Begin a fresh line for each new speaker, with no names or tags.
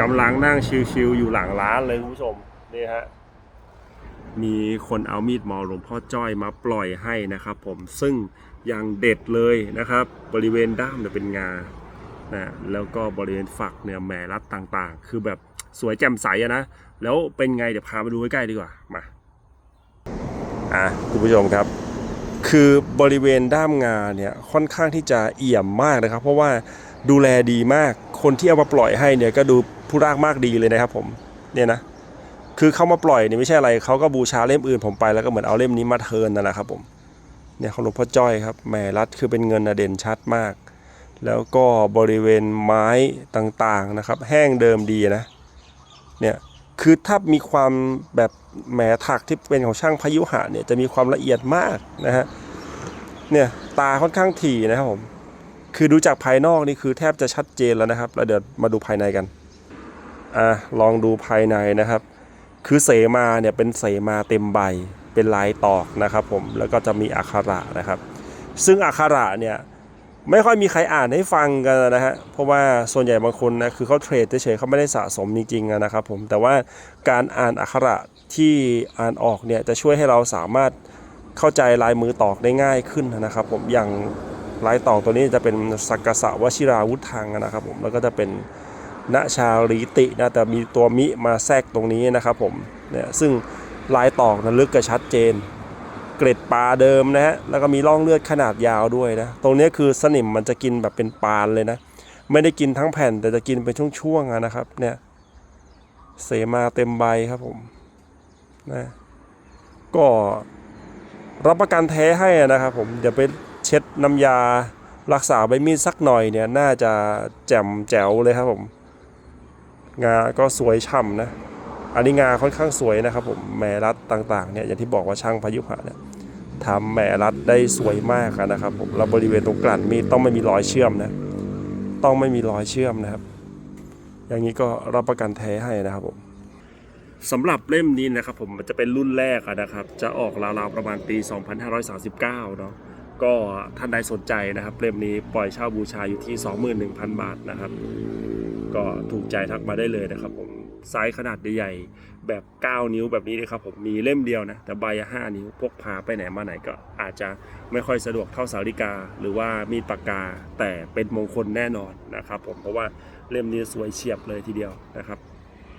กำลังนั่งชิวๆอยู่หลังร้านเลยคุณผู้ชมนี่ฮะมีคนเอามีดหมอหลวงพ่อจ้อยมาปล่อยให้นะครับผมซึ่งยังเด็ดเลยนะครับ บริเวณด้ามเนี่ยเป็นงานะแล้วก็บริเวณฝักเนี่ยแหมรัดต่างๆ คือแบบสวยแจ่มใสอะนะ แล้วเป็นไงเดี๋ยวพามาดูใกล้ๆดีกว่ามาอะคุณผู้ชมครับ คือบริเวณด้ามงาเนี่ยค่อนข้างที่จะเอี่ยมมากนะครับ เพราะว่าดูแลดีมากคนที่เอามาปล่อยให้เนี่ยก็ดูผู้รากมากดีเลยนะครับผมเนี่ยนะคือเขามาปล่อยเนี่ยไม่ใช่อะไรเขาก็บูชาเล่มอื่นผมไปแล้วก็เหมือนเอาเล่มนี้มาเทินนั่นแหละครับผมเนี่ยของหลวงพ่อจ้อยครับแหมรัดคือเป็นเงินนะเด่นชัดมาก แล้วก็บริเวณไม้ต่างๆนะครับ แห้งเดิมดีนะเนี่ย คือถ้ามีความแบบแหมถักที่เป็นของช่างพายุหะเนี่ยจะมีความละเอียดมากนะฮะเนี่ยตาค่อนข้างถี่นะครับผมคือดูจากภายนอกนี่คือแทบจะชัดเจนแล้วนะครับแล้วเดี๋ยวมาดูภายในกันอะลองดูภายในนะครับ คือเสมาเนี่ยเป็นเสมาเต็มใบเป็นลายตอกนะครับผมแล้วก็จะมีอักขระนะครับ ซึ่งอักขระเนี่ย ไม่ค่อยมีใครอ่านให้ฟังกันนะฮะ เพราะว่าส่วนใหญ่บางคนนะคือเขาเทรดเฉยๆเขาไม่ได้สะสมจริงๆนะครับผม แต่ว่าการอ่านอักขระที่อ่านออกเนี่ยจะช่วยให้เราสามารถเข้าใจลายมือตอกได้ง่ายขึ้นนะครับผม อย่างลายตอกตัวนี้จะเป็นสักกะสะวชิราวุธังนะครับผม แล้วก็จะเป็นณชาลีตินะแต่มีตัวมิมาแทรกตรงนี้นะครับผม เนี่ยซึ่งลายตอกนั้นลึกกระชัดเจน เกร็ดปลาเดิมนะฮะแล้วก็มีร่องเลือดขนาดยาวด้วยนะ ตรงนี้คือสนิมมันจะกินแบบเป็นปานเลยนะ ไม่ได้กินทั้งแผ่นแต่จะกินเป็นช่วงๆนะครับ เนี่ยเสมาเต็มใบครับผมนะก็รับประกันแท้ให้นะครับผมเดี๋ยวไปเช็ดน้ำยารักษาใบมีดสักหน่อยเนี่ยน่าจะแจ่มแจ๋วเลยครับผมงาก็สวยฉ่ำนะ อันนี้งาค่อนข้างสวยนะครับผมแหมรัดต่างๆเนี่ยอย่างที่บอกว่าช่างพายุหะเนี่ยทำแหมรัดได้สวยมากนะครับผมแล้วบริเวณตรงกลั่นมีดต้องไม่มีรอยเชื่อมนะต้องไม่มีรอยเชื่อมนะครับ อย่างนี้ก็รับประกันแท้ให้นะครับผมสำหรับเล่มนี้นะครับผมมันจะเป็นรุ่นแรกนะครับ จะออกราวๆประมาณปี 2539 เนาะก็ท่านใดสนใจนะครับ เล่มนี้ปล่อยเช่าบูชาอยู่ที่ 21,000 บาทนะครับ ก็ถูกใจทักมาได้เลยนะครับผม ไซส์ขนาดใหญ่แบบ 9 นิ้วแบบนี้นะครับผมมีเล่มเดียวนะ แต่ใบอะ5นิ้วพกพาไปไหนมาไหนก็อาจจะไม่ค่อยสะดวกเท่าสาริกา หรือว่ามีดปากกาแต่เป็นมงคลแน่นอนนะครับผมเพราะว่าเล่มนี้สวยเฉียบเลยทีเดียวนะครับ